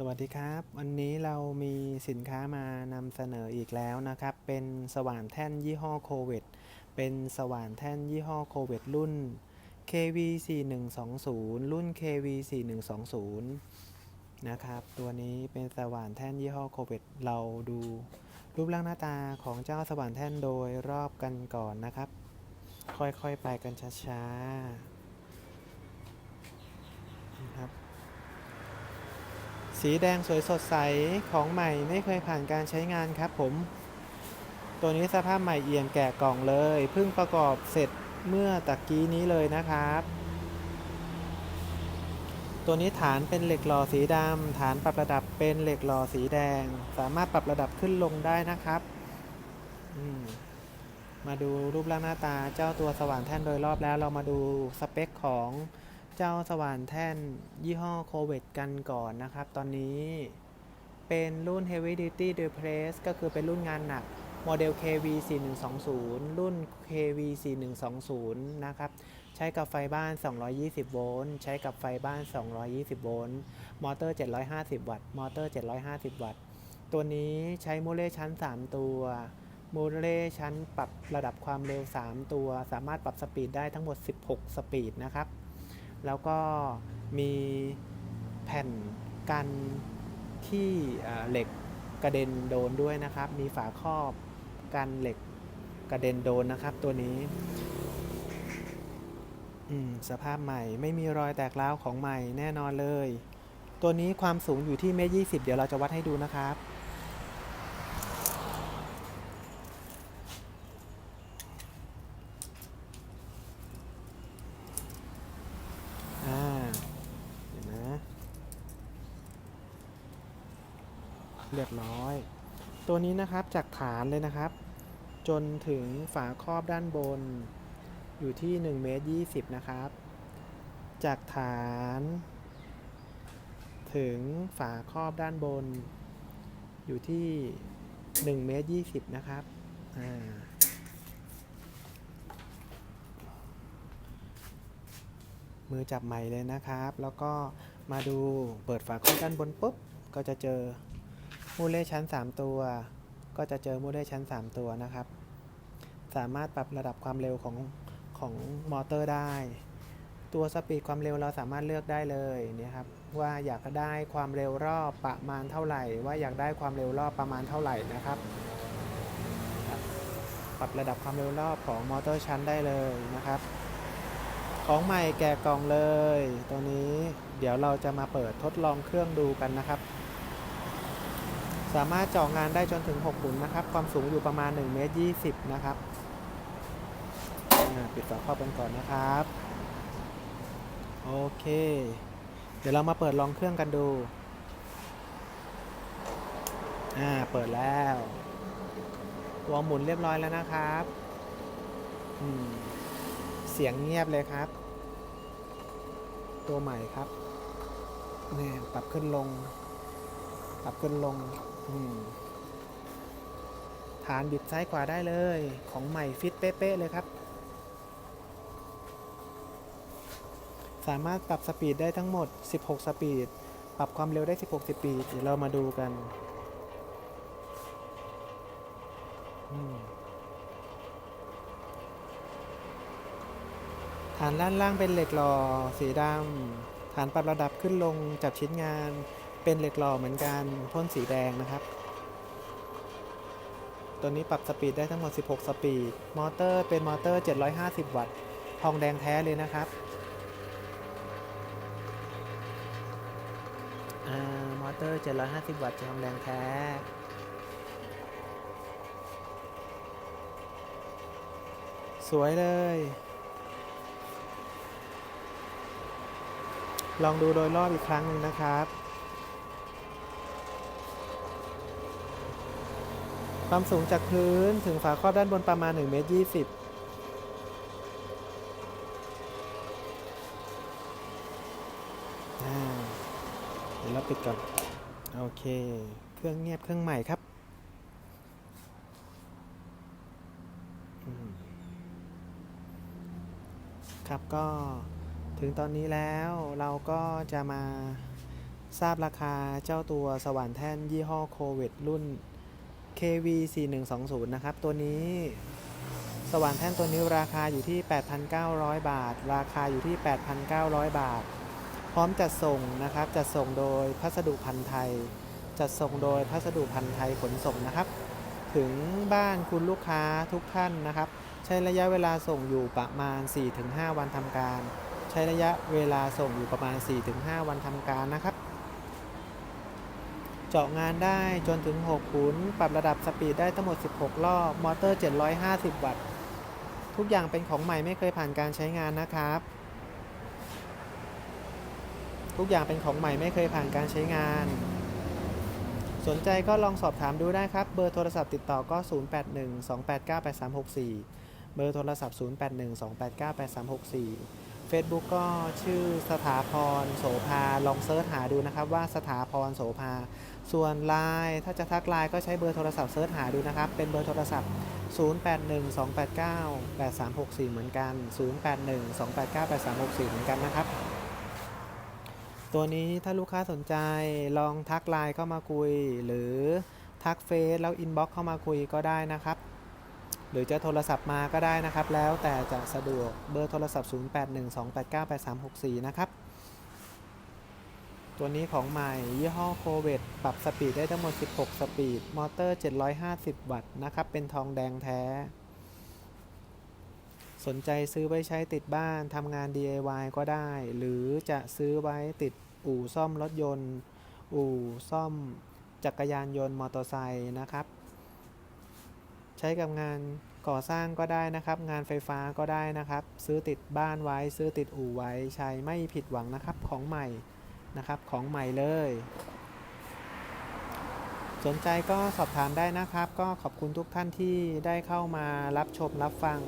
สวัสดีครับ วันนี้เรามีสินค้ามานำเสนออีกแล้วนะครับ เป็นสว่านแท่นยี่ห้อโควิดเป็นสว่านแท่นยี่ห้อโควิดรุ่น KV 4120 รุ่น KV 4120 นะครับ ตัวนี้เป็นสว่านแท่นยี่ห้อโควิดเราดู รูปร่างหน้าตาของเจ้าสว่านแท่นโดยรอบกันก่อนนะครับ ค่อยๆไปกันช้าๆนะครับ สีแดงสวยสดใสของใหม่ไม่เคยผ่านการใช้งานครับผม ตัวนี้สภาพใหม่เอี่ยมแกะกล่องเลยเพิ่งประกอบเสร็จเมื่อตะกี้นี้เลยนะครับ ตัวนี้ฐานเป็นเหล็กหล่อสีดำฐานปรับระดับเป็นเหล็กหล่อสีแดง สามารถปรับระดับขึ้นลงได้นะครับมมาดูรูปร่างหน้าตาเจ้าตัวสว่านแท่นโดยรอบแล้วเรามาดูสเปคของ เจ้าสว่านแท่นยี่ห้อโคเวตกันก่อนนะครับ ตอนนี้เป็นรุ่น Heavy Duty d u p l e s ก็คือเป็นรุ่นงานหนักโมเดล KV 4120รุ่น KV 4120นะครับ ใช้กับไฟบ้าน 220 โวลต์ ใช้กับไฟบ้าน 220 โวลต์ มอเตอร์ 750 วัตต์ มอเตอร์ 750 วัตต์ ตัวนี้ใช้มูเลชั้น 3 ตัว มูเลชั้นปรับระดับความเร็ว 3 ตัว สามารถปรับสปีดได้ทั้งหมด 16 สปีดนะครับ แล้วก็มีแผ่นกันที่เหล็กกระเด็นโดนด้วยนะครับ มีฝาครอบกันเหล็กกระเด็นโดนนะครับ ตัวนี้สภาพใหม่ไม่มีรอยแตกร้าวของใหม่แน่นอนเลย ตัวนี้ความสูงอยู่ที่เมตรยี่สิบเดี๋ยวเราจะวัดให้ดูนะครับ อ่าเห็นไหม เรียบร้อย ตัวนี้นะครับจากฐานเลยนะครับ จนถึงฝาครอบด้านบน อยู่ที่1เมตร20 นะครับ จากฐาน ถึงฝาครอบด้านบน อยู่ที่1เมตร20 นะครับอ่ามือจับใหม่เลยนะครับ แล้วก็มาดูเปิดฝาครอบด้านบนปุ๊บ ก็จะเจอ มูเลชั้น 3 ตัว ก็จะเจอมูเลชั้น 3 ตัวนะครับ สามารถปรับระดับความเร็วของของมอเตอร์ได้ ตัวสปีดความเร็วเราสามารถเลือกได้เลยเนี่ยครับ ว่าอยากได้ความเร็วรอบประมาณเท่าไหร่ ว่าอยากได้ความเร็วรอบประมาณเท่าไหร่นะครับปรับระดับความเร็วรอบของมอเตอร์ชั้นได้เลยนะครับ ของใหม่แกะกล่องเลย ตัวนี้เดี๋ยวเราจะมาเปิดทดลองเครื่องดูกันนะครับ สามารถเจาะงานได้จนถึง6หุ่นนะครับ ความสูงอยู่ประมาณ1เมตร20 นะครับปิดฝาครอบกันก่อนนะครับ โอเค เดี๋ยวเรามาเปิดลองเครื่องกันดูอ่าเปิดแล้ววหมุนเรียบร้อยแล้วนะครับอืมเสียงเงียบเลยครับ ตัวใหม่ครับนี่ปรับขึ้นลง ปรับขึ้นลง ฐานบิดซ้ายขวาได้เลย ของใหม่ฟิตเป๊ะๆเลยครับ สามารถปรับสปีดได้ทั้งหมด 16 สปีด ปรับความเร็วได้ 16 สปีด เดี๋ยวเรามาดูกัน ฐานด้านล่างเป็นเหล็กหล่อสีดำฐานปรับระดับขึ้นลงจับชิ้นงาน เป็นเหล็กหล่อเหมือนกันพ่นสีแดงนะครับ ตัวนี้ปรับสปีดได้ทั้งหมด 16 สปีด มอเตอร์เป็นมอเตอร์ 750 วัตต์ ทองแดงแท้เลยนะครับอมอเตอร์ 750 วัตต์ทองแดงแท้สวยเลย ลองดูโดยรอบอีกครั้งหนึ่งนะครับ ความสูงจากพื้นถึงฝาครอบด้านบนประมาณ1เมตร20เดี๋ยวเราปิดก่อนโอเค เครื่องเงียบเครื่องใหม่ครับ ครับก็ถึงตอนนี้แล้วเราก็จะมาทราบราคาเจ้าตัวสว่านแท่นยี่ห้อโควิดรุ่น KV 4120 นะครับ ตัวนี้ สว่านแท่นตัวนี้ราคาอยู่ที่ 8,900 บาท ราคาอยู่ที่ 8,900 บาท พร้อมจัดส่งนะครับ จัดส่งโดยพัสดุพันธ์ไทย จัดส่งโดยพัสดุพันธ์ไทยขนส่งนะครับ ถึงบ้านคุณลูกค้าทุกท่านนะครับ ใช้ระยะเวลาส่งอยู่ประมาณ 4-5 วันทำการ ใช้ระยะเวลาส่งอยู่ประมาณ 4-5 วันทำการนะครับ เจาะงานได้จนถึง 6 ขุน ปรับระดับสปีดได้ทั้งหมด 16 รอบ มอเตอร์ 750 วัตต์ ทุกอย่างเป็นของใหม่ไม่เคยผ่านการใช้งานนะครับ ทุกอย่างเป็นของใหม่ไม่เคยผ่านการใช้งาน สนใจก็ลองสอบถามดูได้ครับ เบอร์โทรศัพท์ติดต่อก็ 0812898364 เบอร์โทรศัพท์ 0812898364 Facebook ก็ชื่อสถาพรโสภา ลองเซิร์ชหาดูนะครับว่าสถาพรโสภา ส่วนไลน์ถ้าจะทักไลน์ก็ใช้เบอร์โทรศัพท์เซิร์ชหาดูนะครับ เป็นเบอร์โทรศัพท์ 0812898364 เหมือนกัน 0812898364 เหมือนกันนะครับ ตัวนี้ถ้าลูกค้าสนใจลองทักไลน์เข้ามาคุย หรือทักเฟซแล้วอินบ็อกเข้ามาคุยก็ได้นะครับ หรือจะโทรศัพท์มาก็ได้นะครับ แล้วแต่จะสะดวกเบอร์โทรศัพท์ 0812898364 นะครับ ตัวนี้ของใหม่ยี่ห้อโคเวตปรับสปีดได้ทั้งหมด 16 สปีด มอเตอร์ 750 วัตต์นะครับ เป็นทองแดงแท้ สนใจซื้อไว้ใช้ติดบ้านทำงาน DIY ก็ได้ หรือจะซื้อไว้ติดอู่ซ่อมรถยนต์ อู่ซ่อมจักรยานยนต์มอเตอร์ไซค์นะครับ ใช้กับงานก่อสร้างก็ได้นะครับ งานไฟฟ้าก็ได้นะครับ ซื้อติดบ้านไว้ ซื้อติดอู่ไว้ใช้ไม่ผิดหวังนะครับของใหม่ นะครับของใหม่เลย สนใจก็สอบถามได้นะครับ ก็ขอบคุณทุกท่านที่ได้เข้ามารับชมรับฟัง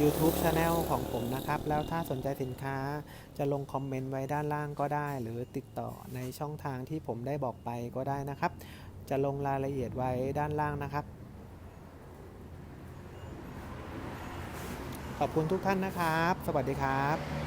YouTube Channel ของผมนะครับ แล้วถ้าสนใจสินค้าจะลงคอมเมนต์ไว้ด้านล่างก็ได้ หรือติดต่อในช่องทางที่ผมได้บอกไปก็ได้นะครับ จะลงรายละเอียดไว้ด้านล่างนะครับ ขอบคุณทุกท่านนะครับ สวัสดีครับ